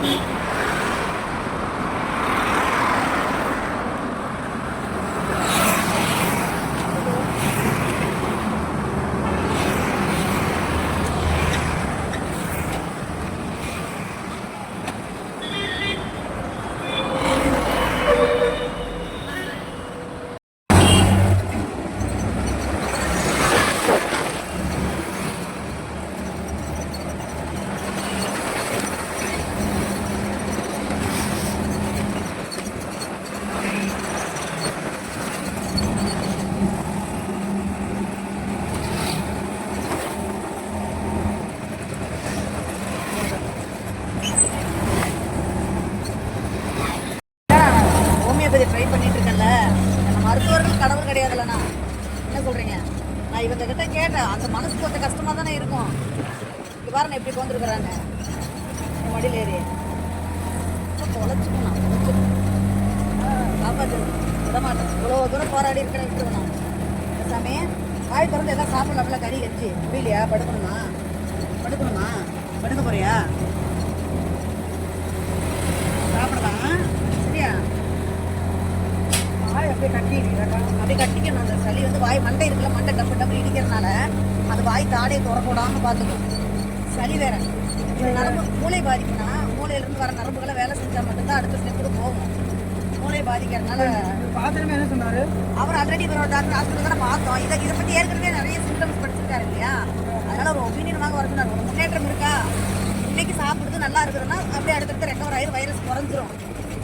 一 கடவுள் கிடையாதுல்லண்ணா என்ன சொல்றீங்க? நான் இவங்க கிட்ட கேட்டேன். அந்த மனசுக்கு கொஞ்சம் கஷ்டமா தானே இருக்கும். இவ்வாறு பாருங்க எப்படி வந்துருக்குறாங்க மடியில் ஏறி. தொலைச்சிக்கணும் தொலைச்சுக்கணும் காப்பாற்று விடமாட்டேன். இவ்வளோ தூரம் போராடி இருக்கிறேன் விட்டுருவேன் சாமி வாய் திறந்து எதாவது சாப்பிடலாம்ல கறி கறிச்சு முடியலையா? படுக்கணுமா? படுக்கணுமா? படுக்க போறியா சாப்பிடலாம் சரியா வாய் அப்படியே கட்டி அப்படியே கட்டிக்கணும் அந்த சளி வந்து வாய் மண்டை இருக்குல்ல மண்டை டப்பு டப்பு இடிக்கிறதுனால அது வாய் தாடையை திறப்படாம பார்த்துக்கணும் சளி வேற. நரம்பு மூளை பாதிக்குன்னா மூளையிலிருந்து வர நரம்புகளை வேலை செஞ்சா மட்டும்தான் அடுத்த ஸ்டெப்புக்கு போகும். மூளை பாதிக்கிறதுனால பாத்திரமே என்ன சொன்னாரு? அவர் ஆல்ரெடி இவரோட டாக்டர் ஹாஸ்பிட்டல் தானே பார்த்தோம். இதை இதை பற்றி ஏற்கனவே நிறைய சிம்டம்ஸ் படிச்சிருக்காரு இல்லையா? அதனால ஒரு ஒப்பீனியன் வாங்க வர சொன்னார். ஒரு முன்னேற்றம் இருக்கா? இன்னைக்கு சாப்பிடுறது நல்லா இருக்குதுன்னா அப்படியே அடுத்தடுத்து ரெக்கவர் ஆகி வைரஸ் குறைஞ்சிரும்.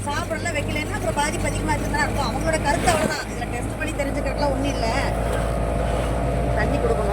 சாப்பிடலாம் வைக்கலன்னா அப்புறம் பாதிப்பு அதிகமாக இருக்குதுன்னு அர்த்தம். அவங்களோட கருத்து அவ்வளோதான் இதில் டெஸ்ட் பண்ணி தெரிஞ்சுக்கிறதுலாம் ஒன்றும் இல்லை. தண்ணி கொடுக்கணும்.